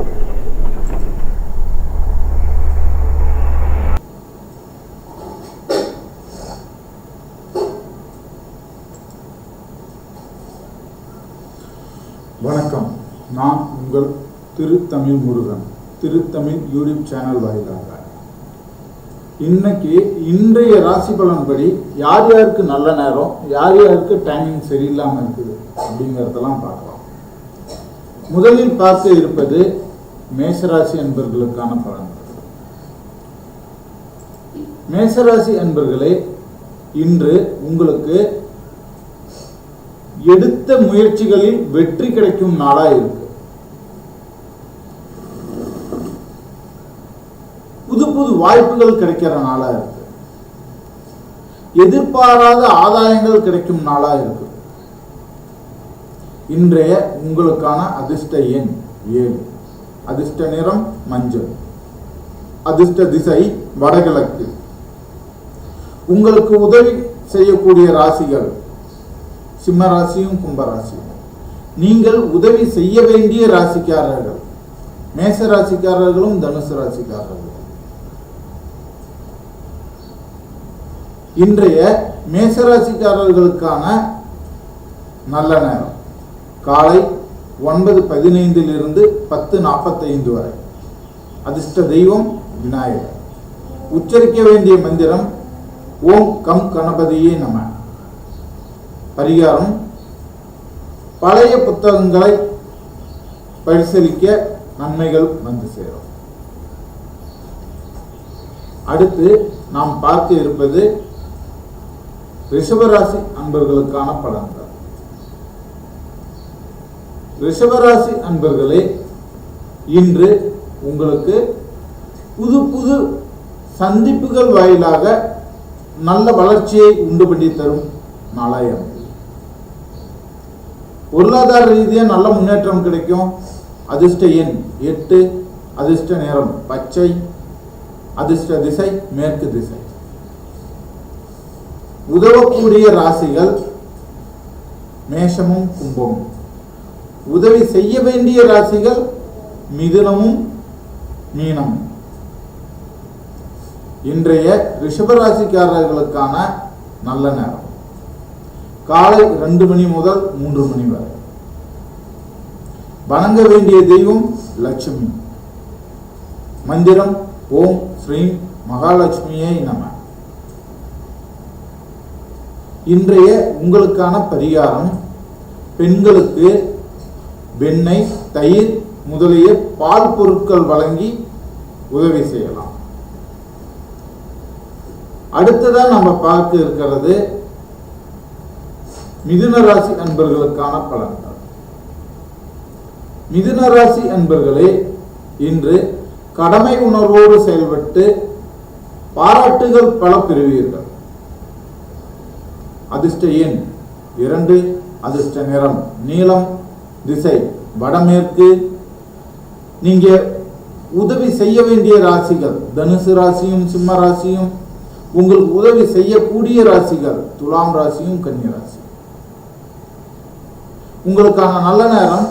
வணக்கம். நான் உங்கள் திருத்தமிழ் முருகன். திருத்தமிழ் யூடியூப் சேனல் வாயிலாக. இன்னைக்கு இன்றைய ராசி பலன்படி யார் யாருக்கு நல்ல நேரம் யார் யாருக்கு டைமிங் சரியில்லாமல் இருக்குது அப்படிங்கிறதெல்லாம் பார்க்கலாம். முதலில் பார்க்க இருப்பது மேசராசி அன்பர்களுக்கான பலன். மேசராசி என்பர்களே இன்று உங்களுக்கு எடுத்த முயற்சிகளில் வெற்றி கிடைக்கும் நாளா இருக்கு. புது புது வாய்ப்புகள் கிடைக்கிற நாளா இருக்கு. எதிர்பாராத ஆதாயங்கள் கிடைக்கும் நாளா இருக்கு. இன்றைய உங்களுக்கான அதிர்ஷ்ட எண் ஏழு. அதிர்ஷ்ட நிறம் மஞ்சள். அதிர்ஷ்ட திசை வடகிழக்கு. உங்களுக்கு உதவி செய்யக்கூடிய ராசிகள் சிம்ம ராசியும் கும்பராசியும் நீங்கள் உதவி செய்ய வேண்டிய ராசிக்காரர்கள். மேச ராசிக்காரர்களும் தனுசு ராசிக்காரர்களும். இன்றைய மேச ராசிக்காரர்களுக்கான நல்ல நேரம். காலை ஒன்பது பதினைந்திலிருந்து பத்து நாற்பத்தைந்து வரை. அதிர்ஷ்ட தெய்வம் விநாயகர். உச்சரிக்க வேண்டிய மந்திரம் ஓம் கம் கணபதியே நம. பரிகாரம் பழைய புத்தகங்களை பரிசீலிக்க நன்மைகள் வந்து சேரும். அடுத்து நாம் பார்க்க இருப்பது ரிஷபராசி அன்பர்களுக்கான பலன்கள். ரிஷபராசி அன்பர்களே இன்று உங்களுக்கு புது புது சந்திப்புகள் வாயிலாக நல்ல வளர்ச்சியை உண்டு பண்ணி தரும் நாளாயிரம் பொருளாதார ரீதியாக நல்ல முன்னேற்றம் கிடைக்கும். அதிர்ஷ்ட எண் எட்டு அதிர்ஷ்ட நேரம் பச்சை அதிர்ஷ்ட திசை மேற்கு திசை. உதவக்கூடிய ராசிகள் மேஷமும் கும்பமும். உதவி செய்ய வேண்டிய ராசிகள் மிதுனமும் மீனமும். இன்றைய ரிஷபராசிக்காரர்களுக்கான நல்ல நேரம். காலை ரெண்டு மணி முதல் மூன்று மணி வரை. வணங்க வேண்டிய தெய்வம் லட்சுமி. மந்திரம் ஓம் ஸ்ரீ மகாலட்சுமியே நம. இன்றைய உங்களுக்கான பரிகாரம் பெண்களுக்கு வெண்ணெய் தயிர் முதலிய பால் பொருட்கள் வழங்கி உதவி செய்யலாம். அடுத்ததான் நம்ம பார்க்க இருக்கிறது மிதுன ராசி அன்பர்களுக்கான பலன்கள். மிதுன ராசி அன்பர்களே இன்று கடமை உணர்வோடு செயல்பட்டு பாராட்டுகள் பல பெறுவீர்கள். அதிர்ஷ்ட எண் இரண்டு அதிர்ஷ்ட நிறம் நீளம் திசை. வடமேற்கு நீங்க உதவி செய்ய வேண்டிய ராசிகள். தனுசு ராசியும் சிம்ம ராசியும் உங்களுக்கு உதவி செய்யக்கூடிய ராசிகள். துலாம் ராசியும் கன்னி ராசி உங்களுக்கான நல்ல நேரம்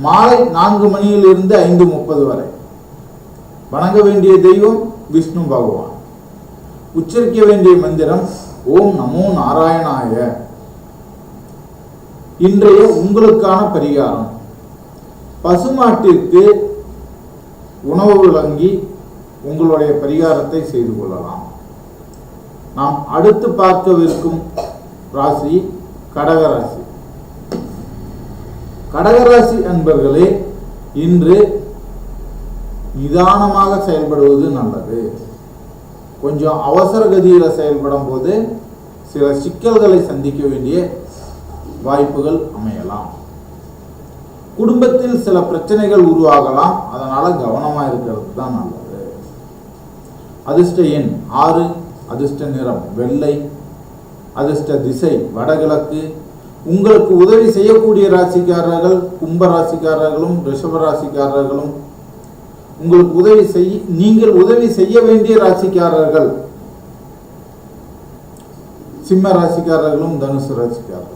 மாலை நான்கு மணியிலிருந்து ஐந்து முப்பது வரை. வணங்க வேண்டிய தெய்வம் விஷ்ணு பகவான். உச்சரிக்க வேண்டிய மந்திரம் ஓம் நமோ நாராயணாய. இன்றைய உங்களுக்கான பரிகாரம். பசுமாட்டிற்கு உணவு வழங்கி உங்களுடைய பரிகாரத்தை செய்து கொள்ளலாம். நாம் அடுத்து பார்க்கவிருக்கும் ராசி கடகராசி கடகராசி அன்பர்களே இன்று நிதானமாக செயல்படுவது நல்லது. கொஞ்சம் அவசர கதியில் செயல்படும் போது சில சிக்கல்களை சந்திக்க வேண்டிய வாய்ப்புகள் அமையலாம். குடும்பத்தில் சில பிரச்சனைகள் உருவாகலாம். அதனால கவனமாக இருக்கிறது தான் நல்லது. அதிர்ஷ்ட எண் ஆறு அதிர்ஷ்ட நிறம் வெள்ளை அதிர்ஷ்ட திசை வடகிழக்கு. உங்களுக்கு உதவி செய்யக்கூடிய ராசிக்காரர்கள் கும்ப ராசிக்காரர்களும் ரிஷப ராசிக்காரர்களும் உங்களுக்கு உதவி செய் நீங்கள் உதவி செய்ய வேண்டிய ராசிக்காரர்கள் சிம்ம ராசிக்காரர்களும் தனுசு ராசிக்காரர்கள்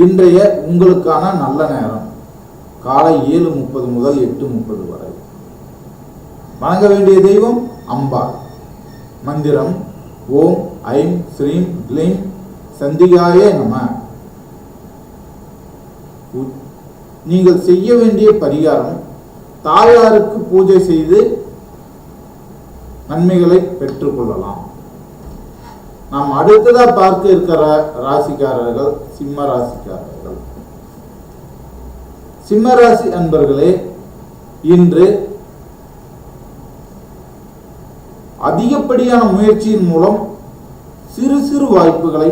இன்றைய உங்களுக்கான நல்ல நேரம் காலை ஏழு முப்பது முதல் எட்டு முப்பது வரை. வணங்க வேண்டிய தெய்வம் அம்பாள் மந்திரம் ஓம் ஐம் ஸ்ரீம் க்ளீம் சந்திகாயே நம. நீங்கள் செய்ய வேண்டிய பரிகாரம் தாயாருக்கு பூஜை செய்து நன்மைகளை பெற்றுக்கொள்ளலாம். நாம் அடுத்ததா பார்க்க இருக்கிற ராசிக்காரர்கள் சிம்ம ராசிக்காரர்கள். சிம்ம ராசி அன்பர்களே இன்று அதிகப்படியான முயற்சியின் மூலம் சிறு சிறு வாய்ப்புகளை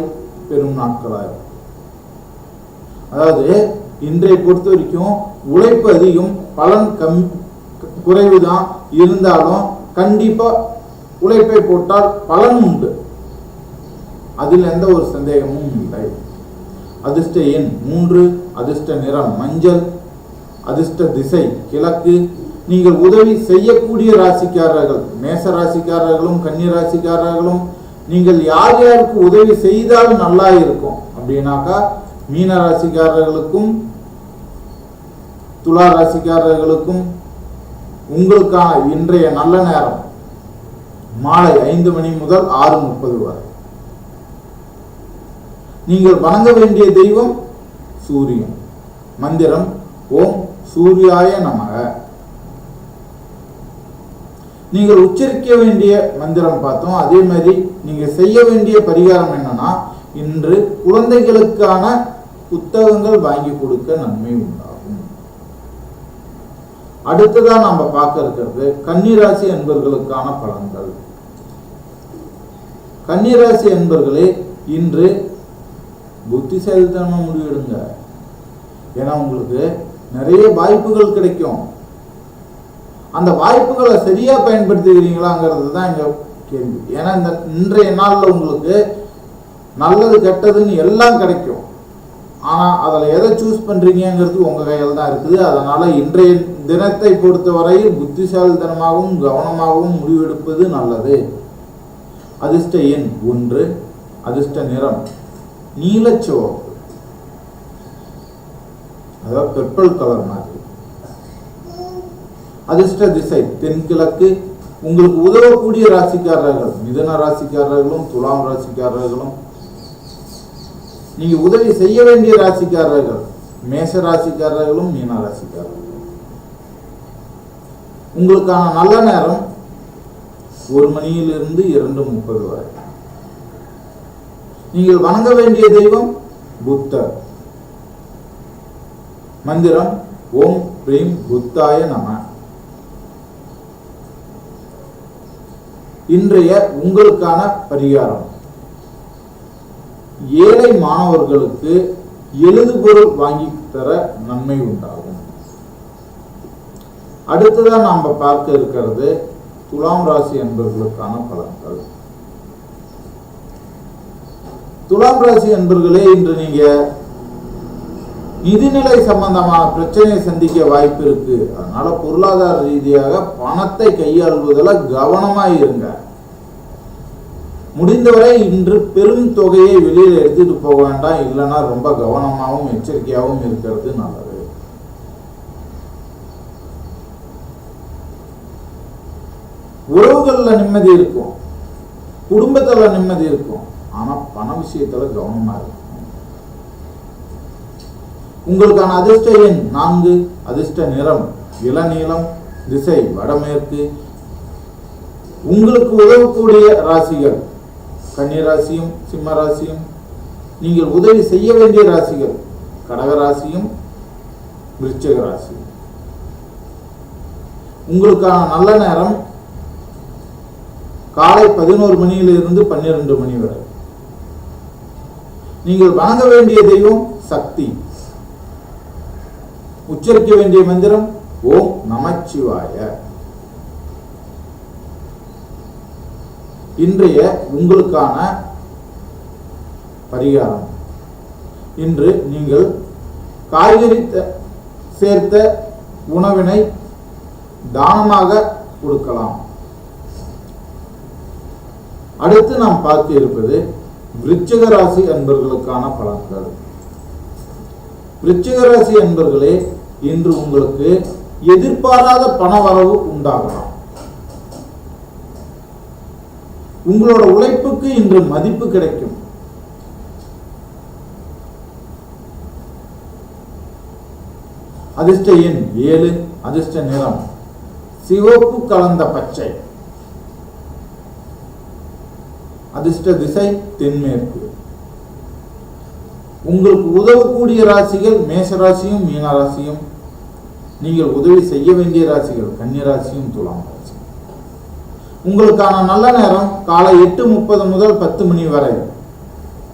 பெறும் நாட்களாகும் அதாவது இன்றைய பொறுத்த வரைக்கும் உழைப்பு அதிகம் பலன் கம் குறைவுதான். இருந்தாலும் கண்டிப்பா உழைப்பை போட்டால் பலன் உண்டு. அதில் எந்த ஒரு சந்தேகமும் இல்லை. அதிர்ஷ்ட எண் மூன்று அதிர்ஷ்ட நிறம் மஞ்சள் அதிர்ஷ்ட திசை கிழக்கு. நீங்கள் உதவி செய்யக்கூடிய ராசிக்காரர்கள் மேச ராசிக்காரர்களும் கன்னி ராசிக்காரர்களும் நீங்கள் யார் யாருக்கு உதவி செய்தால் நல்லா இருக்கும்? அப்படின்னாக்கா மீன ராசிக்காரர்களுக்கும் துலா ராசிக்காரர்களுக்கும் உங்களுக்கான இன்றைய நல்ல நேரம் மாலை ஐந்து மணி முதல் ஆறு முப்பது வரை. நீங்கள் வணங்க வேண்டிய தெய்வம் சூரியன். மந்திரம் ஓம் சூர்யாய நமக. நீங்கள் உச்சரிக்க வேண்டிய மந்திரம் பார்த்தோம். அதே மாதிரி நீங்க செய்ய வேண்டிய பரிகாரம் என்னன்னா இன்று குழந்தைகளுக்கான புத்தகங்கள் வாங்கி கொடுக்க நன்மை உண்டாகும். அடுத்ததா நாம பார்க்க இருக்கிறது கன்னிராசி என்பர்களுக்கான பலன்கள். கன்னிராசி என்பர்களே இன்று புத்திசாலித்தனமாக முடிவெடுங்க. ஏன்னா உங்களுக்கு நிறைய வாய்ப்புகள் கிடைக்கும். அந்த வாய்ப்புகளை சரியா பயன்படுத்துகிறீங்களாங்கிறது தான் இங்க கேள்வி. ஏன்னா இந்த இன்றைய நாளில் உங்களுக்கு நல்லது கெட்டதுன்னு எல்லாம் கிடைக்கும். ஆனால் அதில் எதை சூஸ் பண்ணுறீங்கங்கிறது உங்கள் கையில் தான் இருக்குது. அதனால் இன்றைய தினத்தை பொறுத்தவரையில் புத்திசாலித்தனமாகவும் கவனமாகவும் முடிவெடுப்பது நல்லது. அதிர்ஷ்ட எண் ஒன்று அதிர்ஷ்ட நிறம். நீலச்சிவப்பு. அதாவது பெட்ரோல் கலர் மாதிரி. அதிர்ஷ்ட திசை தென்கிழக்கு. உங்களுக்கு உதவக்கூடிய ராசிக்காரர்கள் மிதன ராசிக்காரர்களும் துலாம் ராசிக்காரர்களும். நீங்க உதவி செய்ய வேண்டிய ராசிக்காரர்கள் மேஷ ராசிக்காரர்களும் மீன ராசிக்காரர்களும். உங்களுக்கான நல்ல நேரம் ஒரு மணியிலிருந்து இரண்டு முப்பது வரை. நீங்கள் வணங்க வேண்டிய தெய்வம் புத்தர். மந்திரம் ஓம் பிரீம் புத்தாய நம. இன்றைய உங்களுக்கான பரிகாரம். ஏழை மாணவர்களுக்கு எழுதுபொருள் வாங்கி தர நன்மை உண்டாகும். அடுத்ததான் நாம பார்க்க இருக்கிறது துலாம் ராசி என்பவர்களுக்கான பலன்கள். துலாம் ராசி என்பர்களே இன்று நீங்க நிதிநிலை சம்பந்தமான பிரச்சனையை சந்திக்க வாய்ப்பு இருக்கு. அதனால பொருளாதார ரீதியாக பணத்தை கையாள்வதில் கவனமா இருங்க. முடிந்தவரை இன்று பெரும் தொகையை வெளியில எடுத்துட்டு போக வேண்டாம். இல்லைன்னா ரொம்ப கவனமாகவும் எச்சரிக்கையாகவும் இருக்கிறது நல்லது. உறவுகளில் நிம்மதி இருக்கும். குடும்பத்துல நிம்மதி இருக்கும். ஆனால் பண விஷயத்தில் கவனமா இருக்கும் உங்களுக்கான அதிர்ஷ்ட எண் நான்கு அதிர்ஷ்ட நிறம் இளநீளம் திசை வடமேற்கு. உங்களுக்கு உதவக்கூடிய ராசிகள் கன்னிராசியும் சிம்ம ராசியும் நீங்கள் உதவி செய்ய வேண்டிய ராசிகள் கடக ராசியும் ராசியும் உங்களுக்கான நல்ல நேரம் காலை பதினோரு மணியிலிருந்து பன்னிரெண்டு மணி வரை. நீங்கள் வணங்க வேண்டிய தெய்வம் சக்தி. உச்சரிக்க வேண்டிய மந்திரம் ஓம் நமச்சிவாய. இன்றைய உங்களுக்கான பரிகாரம். இன்று நீங்கள் காய்கறி சேர்த்த உணவினை தானமாக கொடுக்கலாம். அடுத்து நாம் பார்க்க இருப்பது விருச்சிக ராசி அன்பர்களுக்கான பலன்கள். விருச்சிக ராசி அன்பர்களே இன்று உங்களுக்கு எதிர்பாராத பணவரவு உண்டாகலாம். உங்களோட உழைப்புக்கு இன்று மதிப்பு கிடைக்கும். அதிர்ஷ்ட எண் ஏழு அதிர்ஷ்ட நிறம். சிவப்பு கலந்த பச்சை. அதிர்ஷ்ட திசை தென்மேற்கு. உங்களுக்கு உதவக்கூடிய ராசிகள் மேசராசியும் மீனராசியும். மீன ராசியும் நீங்கள் உதவி செய்ய வேண்டிய ராசிகள் கன்னிராசியும் துலாம் ராசி. உங்களுக்கான நல்ல நேரம் காலை எட்டு முப்பது முதல் பத்து மணி வரை.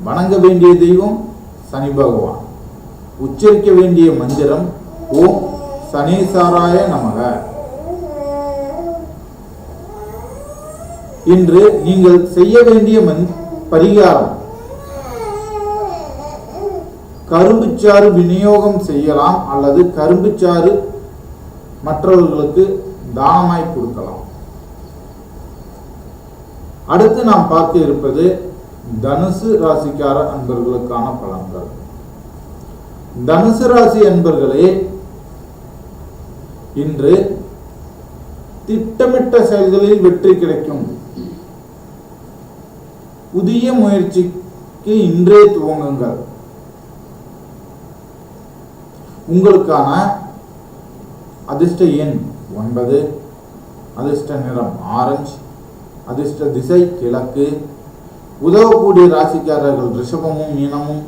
வணங்க வேண்டிய தெய்வம் சனி பகவான். உச்சரிக்க வேண்டிய மந்திரம் ஓம் சனீசாராய நமக. இன்று நீங்கள் செய்ய வேண்டிய பரிகாரம். கரும்புச்சாறு விநியோகம் செய்யலாம் அல்லது கரும்புச்சாறு மற்றவர்களுக்கு தானமாய் கொடுக்கலாம். அடுத்து நாம் பார்க்க இருப்பது தனுசு ராசிக்கார அன்பர்களுக்கான பலன்கள். தனுசு ராசி அன்பர்களே இன்று திட்டமிட்ட செயல்களில் வெற்றி கிடைக்கும். புதிய முயற்சிக்கு இன்றே துவங்குங்கள். உங்களுக்கான அதிர்ஷ்ட எண் ஒன்பது அதிர்ஷ்ட நிறம் ஆரஞ்சு அதிர்ஷ்ட திசை கிழக்கு. உதவக்கூடிய ராசிக்காரர்கள் ரிஷபமும் மீனமும்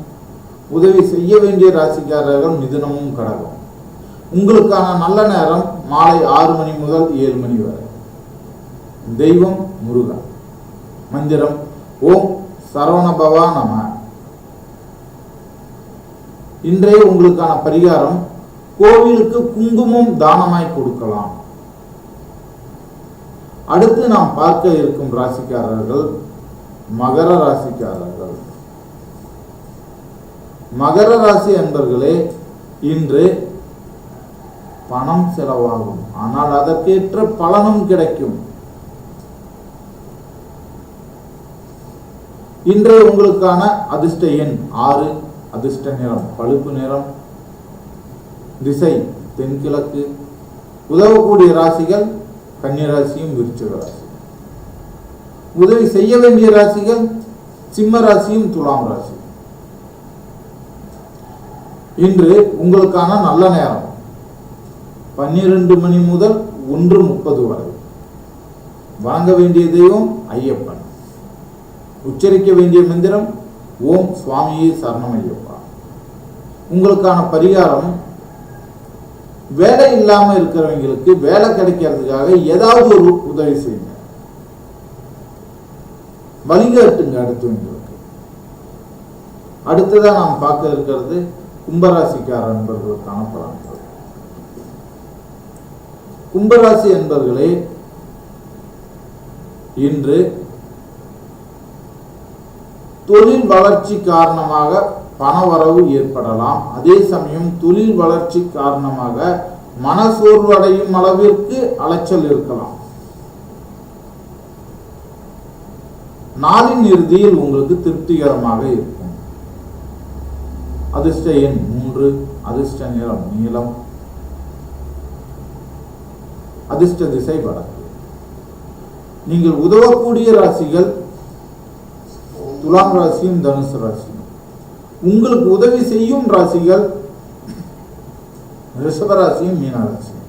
உதவி செய்ய வேண்டிய ராசிக்காரர்கள் மிதுனமும் கடகம். உங்களுக்கான நல்ல நேரம் மாலை ஆறு மணி முதல் ஏழு மணி வரை. தெய்வம் முருகன். மந்திரம் ஓம் சரவணபவா நம. இன்றைய உங்களுக்கான பரிகாரம் கோவிலுக்கு குங்குமம் தானமாய் கொடுக்கலாம். அடுத்து நாம் பார்க்க இருக்கும் ராசிக்காரர்கள் மகர ராசிக்காரர்கள். மகர ராசி அன்பர்களே இன்று பணம் செலவாகும். ஆனால் அதற்கேற்ற பலனும் கிடைக்கும். இன்றைய உங்களுக்கான அதிர்ஷ்ட எண் ஆறு அதிர்ஷ்ட நிறம் பழுப்பு நிறம் திசை தென்கிழக்கு உதவக்கூடிய ராசிகள் கன்னிராசியும் விருச்சிக ராசி உதவி செய்ய வேண்டிய ராசிகள் சிம்ம ராசியும் துலாம் ராசி இன்று உங்களுக்கான நல்ல நேரம். பன்னிரண்டு மணி முதல் ஒன்று முப்பது வரை. வாங்க வேண்டிய தெய்வம் ஐயப்பன். உச்சரிக்க வேண்டிய மந்திரம் ஓம் சுவாமியே சரணமையப்பா உங்களுக்கான பரிகாரம் வேலை இல்லாம இருக்கிறவங்களுக்கு வேலை கிடைக்கிறதுக்காக ஏதாவது ஒரு உதவி செய்யுங்க. வழிகாட்டுங்க அடுத்தவங்களுக்கு. அடுத்ததா நாம் பார்க்க இருக்கிறது கும்பராசிக்கார நண்பர்களுக்கான பலன்கள். கும்பராசி என்பர்களே இன்று தொழில் வளர்ச்சி காரணமாக பணவரவு ஏற்படலாம். அதே சமயம் தொழில் வளர்ச்சி காரணமாக மனசோர்வடையும் அளவிற்கு அலைச்சல் இருக்கலாம். நாளின் இறுதியில் உங்களுக்கு திருப்திகரமாக இருக்கும். அதிர்ஷ்ட எண் மூன்று அதிர்ஷ்ட நிறம் நீளம் அதிர்ஷ்ட திசை வடக்கு. நீங்கள் உதவக்கூடிய ராசிகள் துலாம் ராசியும் தனுசு ராசியும். உங்களுக்கு உதவி செய்யும் ராசிகள் ரிஷபராசியும் மீனராசியும்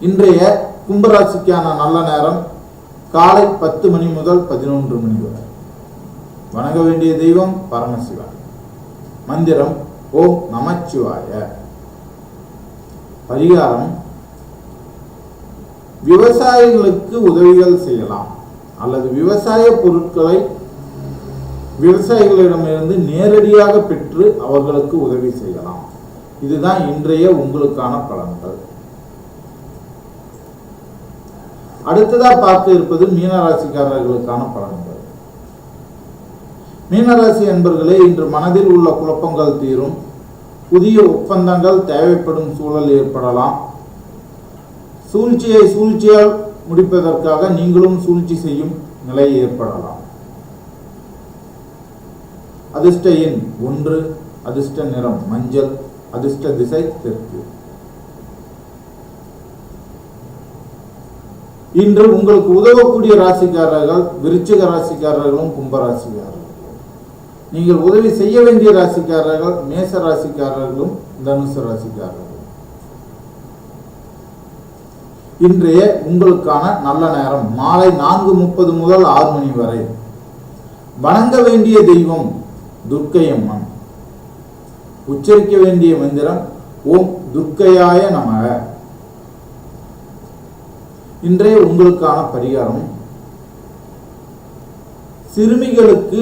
இன்றைய கும்பராசிக்கான நல்ல நேரம் காலை பத்து மணி முதல் பதினொன்று மணி வரை. வணங்க வேண்டிய தெய்வம் பரமசிவன். மந்திரம் ஓம் நமச்சிவாய. பரிகாரம் விவசாயிகளுக்கு உதவிகள் செய்யலாம். அல்லது விவசாய பொருட்களை விவசாயிகளிடமிருந்து நேரடியாக பெற்று அவர்களுக்கு உதவி செய்யலாம். இதுதான் இன்றைய உங்களுக்கான பலன்கள். அடுத்ததா பார்க்க இருப்பது மீனராசிக்காரர்களுக்கான பலன்கள். மீனராசி என்பர்களே இன்று மனதில் உள்ள குழப்பங்கள் தீரும். புதிய ஒப்பந்தங்கள் தேவைப்படும் சூழல் ஏற்படலாம். சூழ்ச்சியை சூழ்ச்சியால் முடிப்பதற்காக நீங்களும் சூழ்ச்சி செய்யும் நிலை ஏற்படலாம். அதிர்ஷ்ட எண் ஒன்று அதிர்ஷ்ட நிறம் மஞ்சள் அதிர்ஷ்ட திசை தெற்கு. இன்று உங்களுக்கு உதவக்கூடிய ராசிக்காரர்கள் விருச்சிக ராசிக்காரர்களும் கும்ப ராசிக்காரர்களும் நீங்கள் உதவி செய்ய வேண்டிய ராசிக்காரர்கள் மேச ராசிக்காரர்களும் தனுசு ராசிக்காரர்கள். இன்றைய உங்களுக்கான நல்ல நேரம். மாலை நான்கு முப்பது முதல் ஆறு மணி வரை. வணங்க வேண்டிய தெய்வம் துர்க்கை அம்மன் உச்சரிக்க வேண்டிய மந்திரம் ஓம் துர்க்கையாய நமக. இன்றைய உங்களுக்கான பரிகாரம் சிறுமிகளுக்கு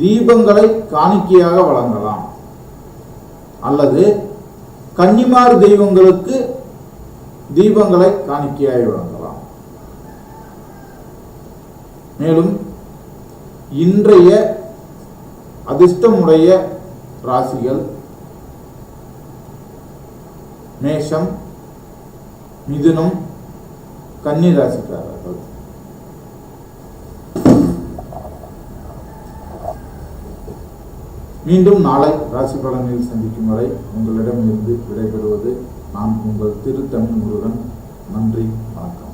தீபங்களை காணிக்கையாக வழங்கலாம். அல்லது கன்னிமார் தெய்வங்களுக்கு தீபங்களை காணிக்கையாக வழங்கலாம். மேலும் இன்றைய அதிர்ஷ்டமுடைய ராசிகள் மேஷம் மிதுனம் கன்னி ராசிக்காரர்கள் மீண்டும் நாளை ராசி பலனில் சந்திக்கும் வரை உங்களிடமிருந்து விடைபெறுவது நான் உங்கள் திருத்தமிழ் முருகன். நன்றி வணக்கம்.